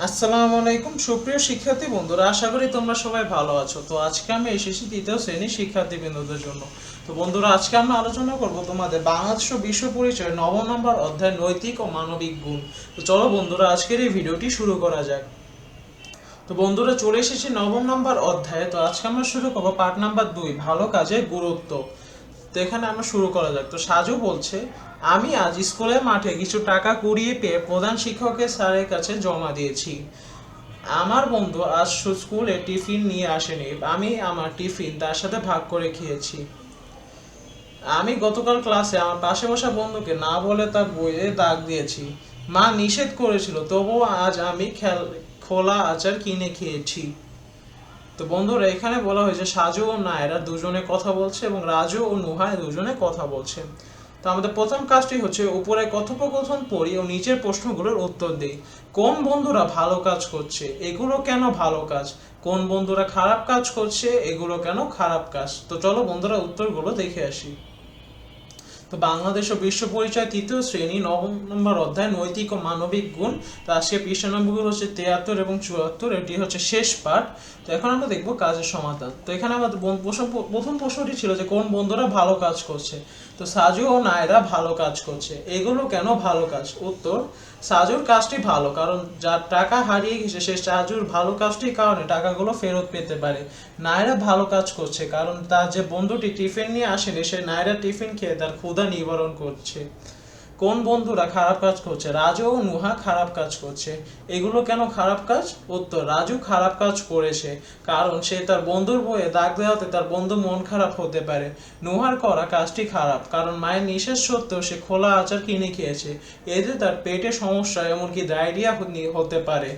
আসসালামু আলাইকুম, সুপ্রিয় শিক্ষার্থী বন্ধুরা, আশা করি তোমরা সবাই ভালো আছো। তো আজকে আমি এসেছি তৃতীয় শ্রেণির শিক্ষার্থী বন্ধুদের জন্য। তো বন্ধুরা, আজকে আমরা আলোচনা করব তোমাদের বাংলাদেশ বিশ্ব পরিচয় নবম নম্বর অধ্যায় নৈতিক ও মানবিক গুণ। তো চলো বন্ধুরা, আজকের এই ভিডিওটি শুরু করা যাক। তো বন্ধুরা, চলে এসেছি নবম নম্বর অধ্যায়ে। তো আজকে আমরা শুরু করব পার্ট নাম্বার দুই, ভালো কাজের গুরুত্ব। তো এখানে আমরা শুরু করা যাক। তো সাজু বলছে, আমি আজ স্কুলের মাঠে কিছু টাকা কুড়িয়ে পেয়ে প্রধান শিক্ষকের স্যারের কাছে জমা দিয়েছি। আমার বন্ধু আজ স্কুলে টিফিন নিয়ে আসেনি। আমি আমার টিফিন তার সাথে ভাগ করে খেয়েছি। আমি গতকাল ক্লাসে আমার পাশে বসা বন্ধুকে না বলে তার বইয়ে দাগ দিয়েছি। মা নিষেধ করেছিল, তবুও আজ আমি খেল, খোলা আচার কিনে খেয়েছি। তো বন্ধুরা, এখানে বলা হয়েছে সাজু ও নায়রা দুজনে কথা বলছে এবং রাজু ও নুহায় দুজনে কথা বলছে। তো আমাদের প্রথম কাজটি হচ্ছে উপরে কথোপকথন পড়ি ও নিচের প্রশ্নগুলোর উত্তর দিই। কোন বন্ধুরা ভালো কাজ করছে? এগুলো কেন ভালো কাজ? কোন বন্ধুরা খারাপ কাজ করছে? এগুলো কেন খারাপ কাজ? তো চলো বন্ধুরা উত্তরগুলো দেখে আসি। তো বাংলাদেশ ও বিশ্ব পরিচয় তৃতীয় শ্রেণি, নবম নম্বর অধ্যায়, নৈতিক ও মানবিক গুণ তো আজকে পৃষ্ঠা নম্বরগুলো হচ্ছে তেয়াত্তর এবং চুয়াত্তর, এটি হচ্ছে শেষ পাঠ। তো এখন আমরা দেখব কাজের সমাধান। তো এখানে আমাদের প্রথম প্রথম প্রশ্নটি ছিল যে কোন বন্ধুরা ভালো কাজ করছে? তো সাজু ও নায়রা ভালো কাজ করছে। এগুলো কেন ভালো কাজ? উত্তর, সাজুর কাজটি ভালো, কারণ যার টাকা হারিয়ে গেছে, সে সাজুর ভালো কাজটির কারণে টাকাগুলো ফেরত পেতে পারে। নায়রা ভালো কাজ করছে, কারণ তার যে বন্ধুটি টিফিন নিয়ে আসেনি, সে নায়রা টিফিন খেয়ে তার ক্ষুধা নিবারণ করছে। কোন বন্ধুরা খারাপ কাজ করছে? রাজু ও নুহা খারাপ কাজ করছে। এগুলো কেন খারাপ কাজ? উত্তর, রাজু খারাপ কাজ করেছে, কারণ সে তার বন্ধুর বইয়ে দাগ দেওয়াতে তার বন্ধু মন খারাপ হতে পারে। নুহার করা কাজটি খারাপ, কারণ মায়ের নিষেধ সত্ত্বেও সে খোলা আচার কিনে খেয়েছে। এতে তার পেটে সমস্যা, এমনকি ডায়রিয়া হতে পারে।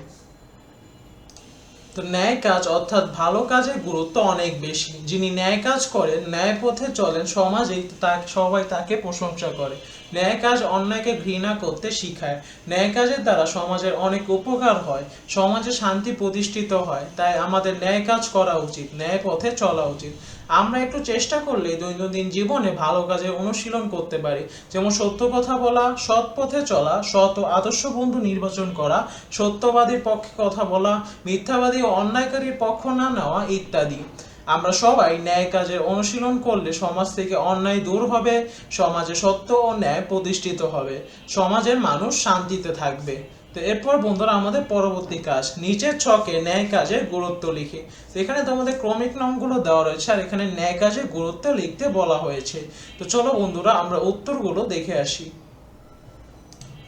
তো ন্যায় কাজ অর্থাৎ ভালো কাজের গুরুত্ব অনেক বেশি। যিনি ন্যায় কাজ করেন, ন্যায় পথে চলেন সমাজেই তা সবাই তাকে প্রশংসা করে। ন্যায় কাজ অন্যায়কে ঘৃণা করতে শিখায়। ন্যায় কাজের দ্বারা সমাজের অনেক উপকার হয়, সমাজে শান্তি প্রতিষ্ঠিত হয়, তাই আমাদের ন্যায় কাজ করা উচিত ন্যায় পথে চলা উচিত। আমরা একটু চেষ্টা করলে দৈনন্দিন জীবনে ভালো কাজের অনুশীলন করতে পারি। যেমন সত্য কথা বলা, সৎ পথে চলা, সৎ ও আদর্শ বন্ধু নির্বাচন করা, সত্যবাদীর পক্ষে কথা বলা, মিথ্যাবাদী ও অন্যায়কারীর পক্ষ না নেওয়া ইত্যাদি। আমরা সবাই ন্যায় কাজের অনুশীলন করলে সমাজ থেকে অন্যায় দূর হবে, সমাজে সত্য ও ন্যায় প্রতিষ্ঠিত হবে, সমাজের মানুষ শান্তিতে থাকবে। তো এরপর বন্ধুরা আমাদের পরবর্তী কাজ, নিচের ছকে ন্যায় কাজের গুরুত্ব লিখে। তো এখানে তোমাদের ক্রমিক নামগুলো দেওয়া রয়েছে, আর এখানে ন্যায় কাজের গুরুত্ব লিখতে বলা হয়েছে। তো চলো বন্ধুরা আমরা উত্তরগুলো দেখে আসি।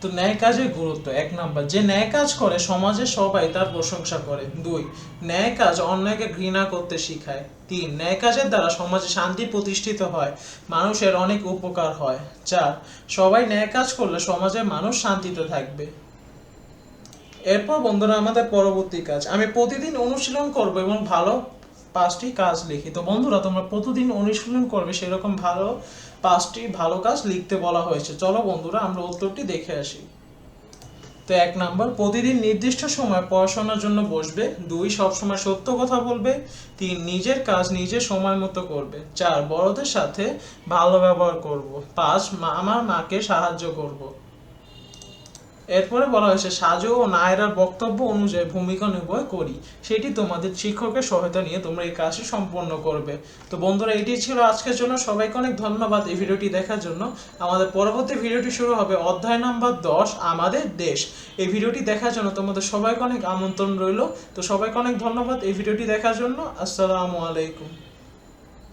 তো ন্যায় কাজের গুরুত্ব, এক নাম্বার। যে ন্যায় কাজ করে, সমাজে সবাই তার প্রশংসা করে। দুই, ন্যায় কাজ অন্যায়কে ঘৃণা করতে শিখায়। তিন, ন্যায় কাজের দ্বারা সমাজে শান্তি প্রতিষ্ঠিত হয়। মানুষের অনেক উপকার হয়। চার, সবাই ন্যায় কাজ করলে সমাজের মানুষ শান্তিতে থাকবে। এরপর বন্ধুরা, আমাদের পরবর্তী কাজ। আমি প্রতিদিন অনুশীলন করব এবং ভালো পাঁচটি কাজ লিখি। তো বন্ধুরা, তোমরা প্রতিদিন অনুশীলন করবে, সেরকম ভালো পাঁচটি ভালো কাজ লিখতে বলা হয়েছে। চলো বন্ধুরা, আমরা উত্তরটি দেখে আসি। তো এক নাম্বার, প্রতিদিন নির্দিষ্ট সময় পড়াশোনার জন্য বসবে। দুই, সবসময় সত্য কথা বলবে। তিন, নিজের কাজ নিজে সময় মতো করবে। চার, বড়দের সাথে ভালো ব্যবহার করব। পাঁচ আমার মাকে সাহায্য করব। এরপরে বলা হয়েছে, সাজু ও নায়রার বক্তব্য অনুযায়ী ভূমিকা নির্বাহ করি। সেটি তোমাদের শিক্ষকের সহায়তা নিয়ে তোমরা এই কাজটি সম্পন্ন করবে। তো বন্ধুরা, এটি ছিল আজকের জন্য। সবাইকে অনেক ধন্যবাদ এই ভিডিওটি দেখার জন্য। আমাদের পরবর্তী ভিডিওটি শুরু হবে অধ্যায় নাম্বার দশ, আমাদের দেশ। এই ভিডিওটি দেখার জন্য তোমাদের সবাইকে অনেক আমন্ত্রণ রইল। তো সবাইকে অনেক ধন্যবাদ এই ভিডিওটি দেখার জন্য। আসসালামু আলাইকুম।